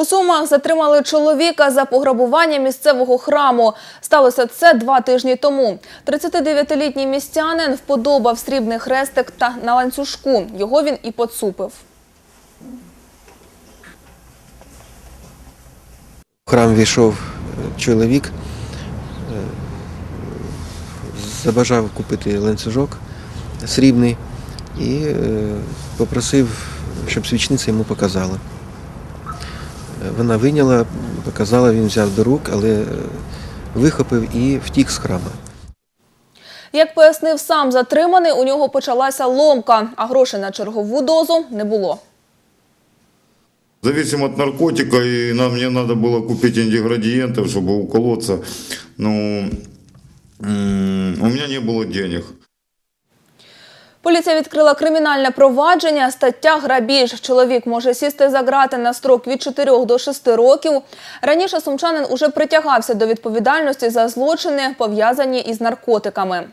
У Сумах затримали чоловіка за пограбування місцевого храму. Сталося це два тижні тому. 39-літній містянин вподобав срібний хрестик та на ланцюжку. Його він і поцупив. В храм війшов е, чоловік, е, забажав купити ланцюжок срібний і е, попросив, щоб свічниця йому показала. Е, Вона вийняла, показала, він взяв до рук, але е, вихопив і втік з храму. Як пояснив сам затриманий, у нього почалася ломка, а грошей на чергову дозу не було. Зависим от наркотика, и нам мне надо было купить антиградиентов, чтобы уколоться. Ну, м, у меня не было денег. Поліція відкрила кримінальне провадження. Стаття грабіж. Чоловік може сісти за грати на строк від 4 до 6 років. Раніше сумчанин уже притягався до відповідальності за злочини, пов'язані із наркотиками.